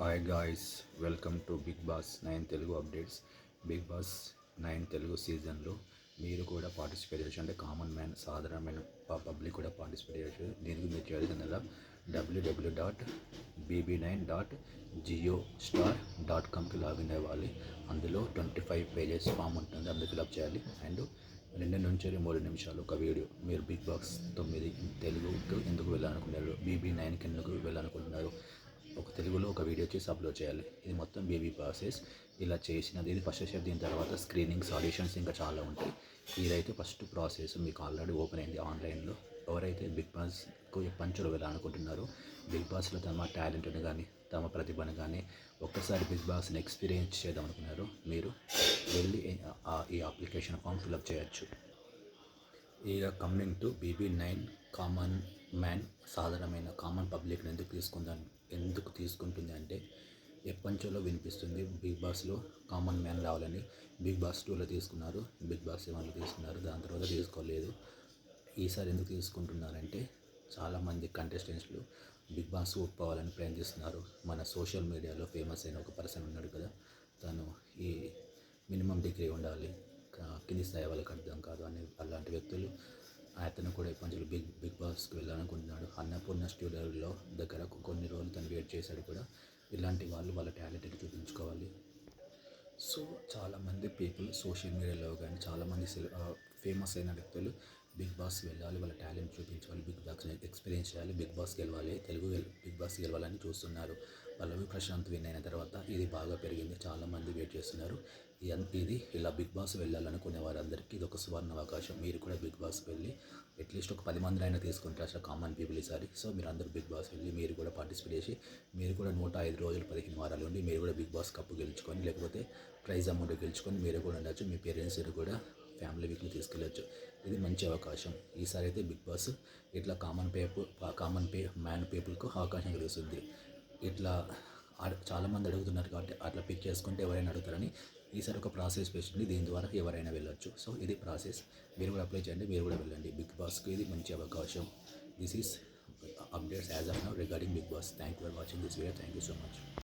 Hi guys welcome to Bigg Boss nine Telugu updates Bigg Boss nine Telugu సీజన్లో మీరు కూడా participate చేయొచ్చు. అంటే కామన్ మ్యాన్ సాధారణమైన పబ్లిక్ కూడా పార్టిసిపేట్ చేయొచ్చు. దీనికి మీరు చేయాల్సిందల్లా W W dot BB nine dot Jio Star dot కామ్కి login అవ్వాలి. అందులో ట్వంటీ ఫైవ్ పేజెస్ ఫామ్ ఉంటుంది అందులో ఫిలప్ చేయాలి. అండ్ రెండు నుంచి మూడు నిమిషాలు ఒక వీడియో. మీరు బిగ్ బాస్ తొమ్మిది తెలుగుకు ఎందుకు వెళ్ళాలనుకున్నారు బీబీ నైన్కి ఎందుకు వెళ్ళాలనుకుంటున్నారు? ఒక తెలుగులో ఒక వీడియో చేసి అప్లోడ్ చేయాలి. ఇది మొత్తం బేబీ ప్రాసెస్. ఇలా చేసినది ఇది ఫస్ట్ స్టెప్ దీని తర్వాత స్క్రీనింగ్ సాల్యూషన్స్ ఇంకా చాలా ఉంటాయి. ఇదైతే ఫస్ట్ ప్రాసెస్. మీకు ఆల్రెడీ ఓపెన్ అయింది ఆన్లైన్లో. ఎవరైతే బిగ్ బాస్కు పంచులు వెళ్ళాలనుకుంటున్నారో బిగ్ బాస్లో తమ టాలెంట్ని కానీ తమ ప్రతిభను కానీ ఒక్కసారి బిగ్ బాస్ని ఎక్స్పీరియన్స్ చేద్దాం అనుకున్నారు మీరు వెళ్ళి ఈ అప్లికేషన్ ఫామ్ ఫిల్అప్ చేయొచ్చు. ఇక coming to BB nine common man సాధారణమైన కామన్ పబ్లిక్ని ఎందుకు తీసుకుందాం ఎందుకు తీసుకుంటుంది అంటే ఎప్పంచోలో వినిపిస్తుంది బిగ్ బాస్లో కామన్ మ్యాన్ రావాలని. బిగ్ బాస్ టూలో తీసుకున్నారు బిగ్ బాస్ సెవెన్లో తీసుకున్నారు దాని తర్వాత తీసుకోలేదు. ఈసారి ఎందుకు తీసుకుంటున్నారంటే చాలామంది కంటెస్టెంట్స్లు బిగ్ బాస్ ఒప్పుకోవాలని ప్రయత్నిస్తున్నారు. మన సోషల్ మీడియాలో ఫేమస్ అయిన ఒక పర్సన్ ఉన్నాడు కదా తను ఈ మినిమం డిగ్రీ ఉండాలి కింది స్థాయి వాళ్ళకి అర్థం కాదు అనే అలాంటి వ్యక్తులు అతను కూడా కొంచెం బిగ్ బిగ్ బాస్కి వెళ్ళాలనుకుంటున్నాడు. అన్నపూర్ణ స్టూడియోలో దగ్గర కొన్ని రోజులు తను వెయిట్ చేశాడు కూడా. ఇలాంటి వాళ్ళు వాళ్ళ టాలెంట్ని చూపించుకోవాలి. సో చాలామంది పీపుల్ సోషల్ మీడియాలో కానీ చాలామంది ఫేమస్ అయిన వ్యక్తులు బిగ్ బాస్ వెళ్ళాలి వాళ్ళ టాలెంట్ చూపించాలి బిగ్ బాస్ ఎక్స్పీరియన్స్ చేయాలి బిగ్ బాస్ గెలవాలి తెలుగు బిగ్ బాస్ గెలవాలని చూస్తున్నారు. పల్లవి ప్రశాంత్ విన్ అయిన తర్వాత ఇది బాగా పెరిగింది చాలామంది వెయిట్ చేస్తున్నారు. ఇది ఇలా బిగ్ బాస్ వెళ్ళాలనుకునే వారందరికీ ఇది ఒక సువర్ణ అవకాశం. మీరు కూడా బిగ్ బాస్ వెళ్ళి అట్లీస్ట్ ఒక పది మంది అయినా తీసుకుంటారు అసలు కామన్ పీపుల్ ఈసారి. సో మీరు అందరూ బిగ్ బాస్ వెళ్ళి మీరు కూడా పార్టిసిపేట్ చేసి మీరు కూడా నూట ఐదు రోజులు పదిహేను వారాలు ఉండి మీరు కూడా బిగ్ బాస్ కప్పు గెలుచుకొని లేకపోతే ప్రైజ్ అమౌంట్ గెలుచుకొని మీరు కూడా ఉండొచ్చు. మీ పేరెంట్స్ కూడా ఫ్యామిలీ వీక్ని తీసుకెళ్ళచ్చు. ఇది మంచి అవకాశం. ఈసారి అయితే బిగ్ బాస్ ఇట్లా కామన్ పీపుల్ కామన్ పే మ్యాన్ పీపుల్కు అవకాశం కలుగుతుంది ఇట్లా చాలామంది అడుగుతున్నారు కాబట్టి అట్లా పిక్ చేసుకుంటే ఎవరైనా అడుగుతారని. ఈసారి ఒక ప్రాసెస్ పెట్టండి దీని ద్వారా ఎవరైనా వెళ్ళొచ్చు. సో ఇది ప్రాసెస్. మీరు కూడా అప్లై చేయండి. మీరు కూడా వెళ్ళండి. బిగ్ బాస్కి ఇది మంచి అవకాశం. This is updates as of now regarding Bigg Boss thank you for watching this video thank you so much